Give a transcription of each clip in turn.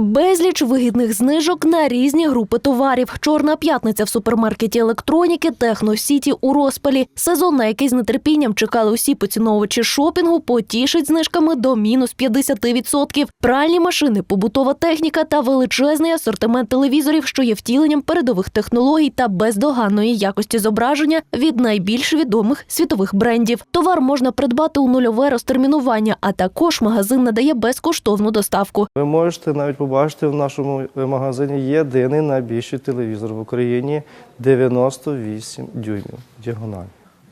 Безліч вигідних знижок на різні групи товарів. Чорна п'ятниця в супермаркеті електроніки Техно Сіті у розпалі. Сезон, на який з нетерпінням чекали усі поціновувачі шопінгу, потішить знижками до мінус 50%. Пральні машини, побутова техніка та величезний асортимент телевізорів, що є втіленням передових технологій та бездоганної якості зображення від найбільш відомих світових брендів. Товар можна придбати у нульове розтермінування, а також магазин надає безкоштовну доставку. Ви можете навіть побачити в нашому магазині єдиний найбільший телевізор в Україні 98 дюймів діагональ.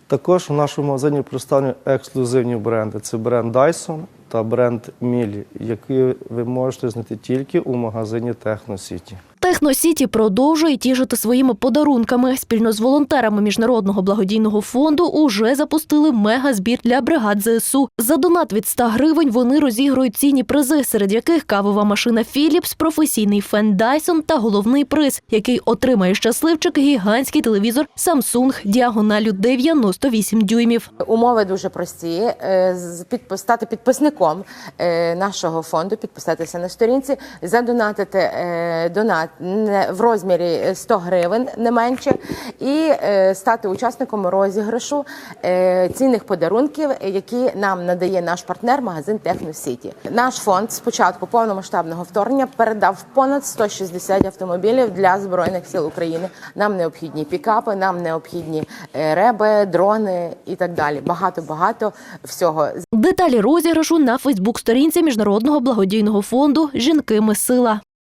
Також в нашому магазині представлені ексклюзивні бренди. Це бренд Dyson та бренд Мілі, які ви можете знайти тільки у магазині Техно Сіті. Техносіті продовжує тішити своїми подарунками. Спільно з волонтерами міжнародного благодійного фонду уже запустили мегазбір для бригад ЗСУ. За донат від 100 гривень вони розігрують цінні призи, серед яких кавова машина Philips, професійний фен Dyson та головний приз, який отримає щасливчик гігантський телевізор Samsung діагоналю 98 дюймів. Умови дуже прості. Е, Стати підписником е, нашого фонду, підписатися на сторінці, задонатити е, донат в розмірі 100 гривень, не менше, і е, стати учасником розіграшу е, цінних подарунків, які нам надає наш партнер магазин Техно Сіті. Наш фонд з початку повномасштабного вторгнення передав понад 160 автомобілів для збройних сил України. Нам необхідні пікапи, нам необхідні е, реби, дрони і так далі. Багато багато всього. Деталі розіграшу на Фейсбук-сторінці міжнародного благодійного фонду Жінки ми сила.